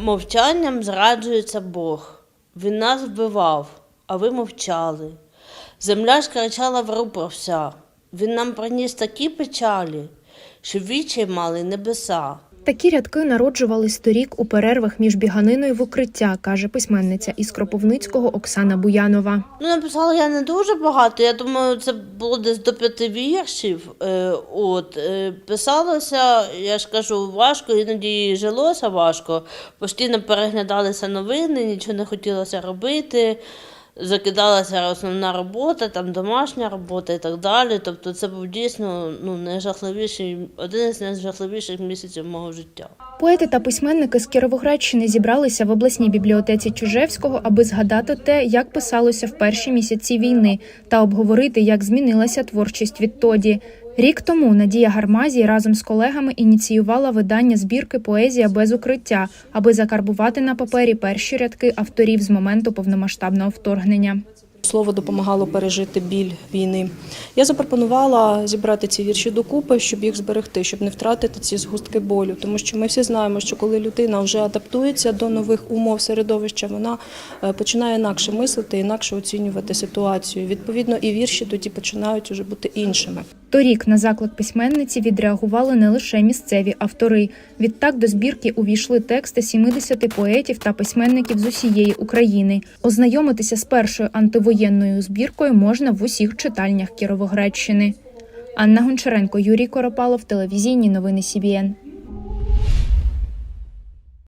Мовчанням зраджується Бог. Він нас вбивав, а ви мовчали. Земля ж кричала в рупор вся. Він нам приніс такі печалі, що вічі мали небеса. Такі рядки народжувались торік у перервах між біганиною в укриття, каже письменниця із Кропивницького Оксана Буянова. Ну, написала я не дуже багато. Я думаю, це було десь до п'яти віршів. Е, от, е, писалося, я ж кажу, важко, іноді жилося важко. Постійно переглядалися новини, нічого не хотілося робити. Закидалася основна робота, там домашня робота і так далі. Тобто це був дійсно ну, найжахливіший, один з найжахливіших місяців мого життя. Поети та письменники з Кіровоградщини зібралися в обласній бібліотеці Чужевського, аби згадати те, як писалося в перші місяці війни, та обговорити, як змінилася творчість відтоді. Рік тому Надія Гармазій разом з колегами ініціювала видання збірки Поезія без укриття, аби закарбувати на папері перші рядки авторів з моменту повномасштабного вторгнення. Слово допомагало пережити біль війни. Я запропонувала зібрати ці вірші докупи, щоб їх зберегти, щоб не втратити ці згустки болю. Тому що ми всі знаємо, що коли людина вже адаптується до нових умов середовища, вона е, починає інакше мислити, інакше оцінювати ситуацію. Відповідно, і вірші тоді починають уже бути іншими. Торік на заклик письменниці відреагували не лише місцеві автори. Відтак до збірки увійшли тексти 70 поетів та письменників з усієї України. Ознайомитися з першою антивоєнною збіркою можна в усіх читальнях Кіровоградщини. Анна Гончаренко, Юрій Коропалов, телевізійні новини СІБІН.